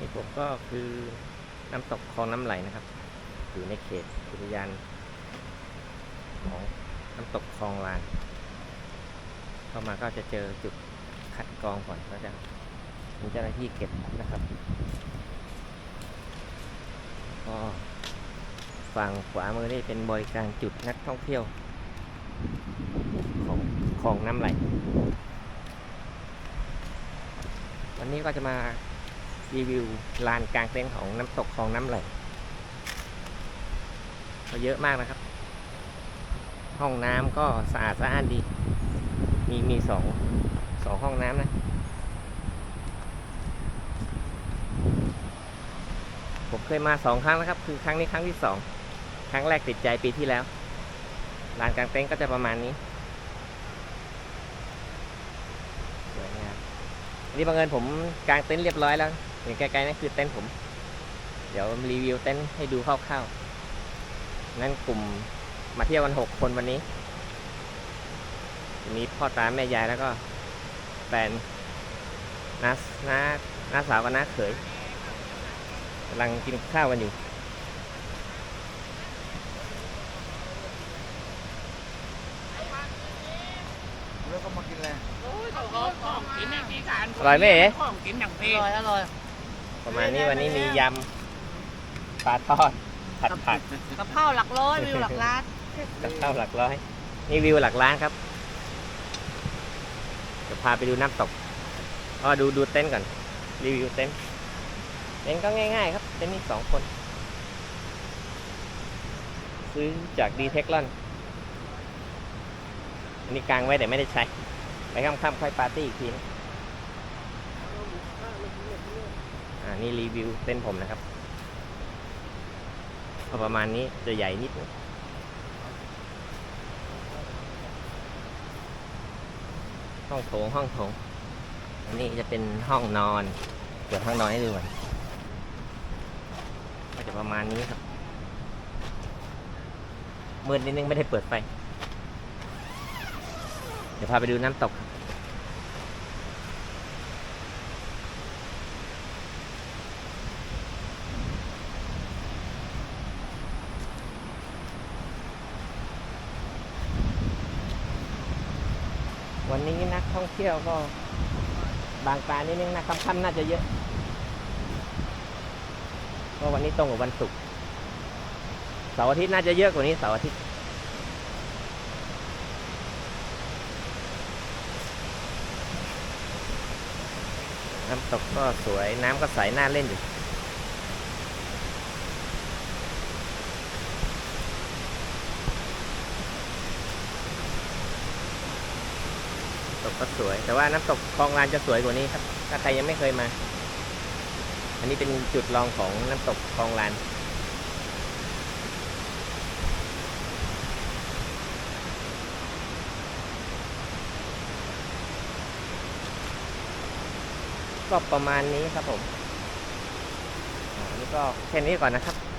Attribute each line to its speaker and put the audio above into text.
Speaker 1: นี่ผมก็คือน้ำตกคลองน้ำไหลนะครับ อยู่ในเขตอุทยานของน้ำตกคลองลาน เข้ามาก็จะเจอจุดคัดกรองก่อนก็จะมีเจ้าหน้าที่เก็บนะครับก็ฝั่งขวามือนี่เป็นบริการจุดนักท่องเที่ยว ของคลองน้ำไหล วันนี้ก็จะมา รีวิวลานกลางเต็นท์ของน้ำตกคลองน้ำไหลก็เยอะมากนะครับ ห้องน้ำก็สะอาดสะอ้านดี มีมีสองสองห้องน้ำนะผมเคยมาสองครั้งแล้วครับ คือครั้งนี้ครั้งที่สองครั้งแรกติดใจปีที่แล้วลานกลางเต็นท์ก็จะประมาณนี้สวยงามนนี้บังเอิญผมกางเต็นท์เรียบร้อยแล้ว เห็นไกลๆนั่นคือเต็นท์ผม เดี๋ยวรีวิวเต็นท์ให้ดูคร่าวๆนั่นกลุ่มมาเที่ยวกันหกคนวันนี้ มีพ่อตาแม่ยายแล้วก็แฟนน้าน้าน้าสาวกับน้าเขยกำลังกินข้าวกันอยู่
Speaker 2: แล้วก็มากินอะไร
Speaker 3: โอ้ยเขาก็ของกินอย่างที่การ
Speaker 1: อร่อยไหมเอ๋
Speaker 3: ของกินอย่าง
Speaker 2: อ
Speaker 3: พี่
Speaker 2: ร่อยอร่อย
Speaker 1: ประมาณนี้วันนี้มียำปลาทอดผัดผัก
Speaker 2: กับข้าวหลักร้อยวิวหลักล้าน
Speaker 1: กับข้าวหลักร้อย นี่วิวหลักล้านครับเดี๋ยวพาไปดูน้ำตกอ๋อดูดูเต็นท์ก่อนรีวิวเต็นท์เต็นท์ก็ง่ายๆ ครับเต็นท์มีสองคน ซื้อจากดีเทคลอนอันนี้กางไว้แต่ไม่ได้ใช้ ไปค่ำๆค่อยปาร์ตี้อีกทีนะ อ่านี่รีวิวเต็นผมนะครับก็ประมาณนี้จะใหญ่นิดนึงห้องโถงห้องโถงอันนี้จะเป็นห้องนอนเปิดห้องนอนให้ดูก่อนก็จะประมาณนี้ครับมืดนิดนึงไม่ได้เปิดไฟ เดี๋ยวพาไปดูน้ำตกครับ วันนี้นักท่องเที่ยวก็บางตานิดนึงนะค่ำๆน่าจะเยอะเพราะวันนี้ตรงกับวันศุกร์เสาร์อาทิตย์น่าจะเยอะกว่านี้เสาร์อาทิตย์น้ำตกก็สวยน้ำก็ใสน่าเล่นอยู่ ตกก็สวย แต่ว่าน้ำตกคลองลานจะสวยกว่านี้ครับ ถ้าใครยังไม่เคยมา อันนี้เป็นจุดลองของน้ำตกคลองลานก็ประมาณนี้ครับผมอันนี้ก็แค่นี้ก่อนนะครับ